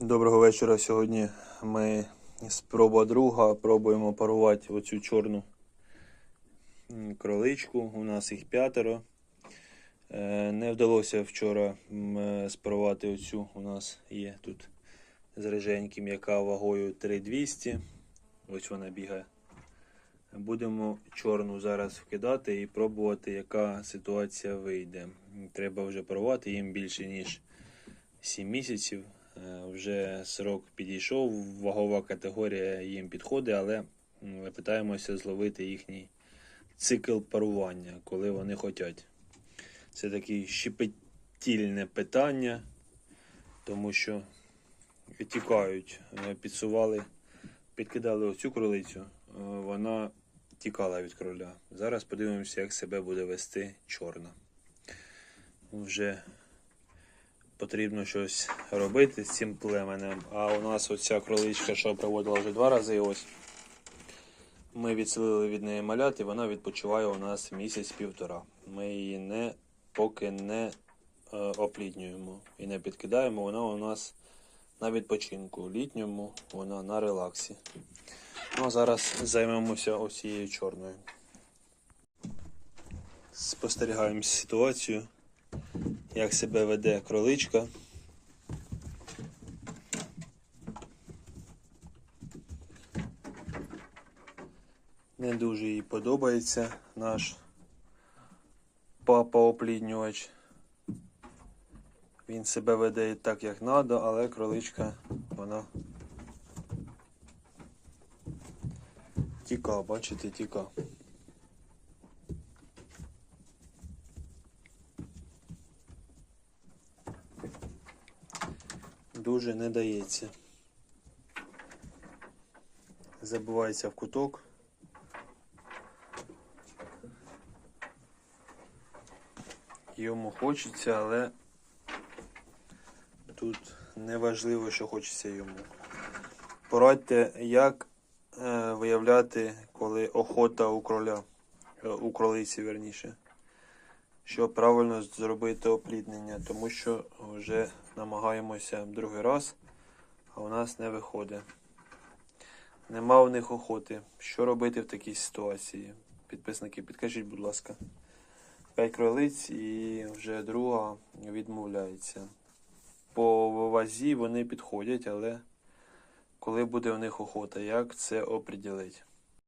Доброго вечора. Сьогодні ми спроба друга пробуємо парувати оцю чорну кроличку. У нас їх п'ятеро. Е, Не вдалося вчора спарувати оцю. У нас є тут з риженьким, яка вагою 3200. Ось вона бігає. Будемо чорну зараз вкидати і пробувати, яка ситуація вийде. Треба вже парувати їм більше, ніж 7 місяців. Е, Вже срок підійшов, вагова категорія їм підходить, але ми питаємося зловити їхній цикл парування, коли вони хочуть. Це таке щепетільне питання, тому що тікають, Е, підсували, підкидали оцю кролицю, е, вона тікала від кроля. Зараз подивимося, як себе буде вести чорна. Вже потрібно щось робити з цим племенем. А у нас оця кроличка, що проводила вже два рази, ось. Ми відселили від неї малят, і вона відпочиває у нас місяць-півтора. Ми її не, поки не е, опліднюємо і не підкидаємо. Вона у нас на відпочинку. Літньому вона на релаксі. Ну а зараз займемося ось цією чорною. Спостерігаємо ситуацію як себе веде кроличка. Не дуже їй подобається наш папа-опліднювач. Він себе веде так, як треба, але кроличка вона тіка, бачите, тіка. Дуже не дається. Забувається в куток. Йому хочеться, але тут не важливо, що хочеться йому. Порадьте, як е, виявляти, коли охота у кроля, е, у кролиці, верніше щоб правильно зробити опліднення, тому що вже намагаємося другий раз, а у нас не виходить. Нема в них охоти. Що робити в такій ситуації? Підписники, підкажіть, будь ласка. П'ять кролиць і вже друга відмовляється. По вазі вони підходять, але коли буде в них охота, як це оприділити?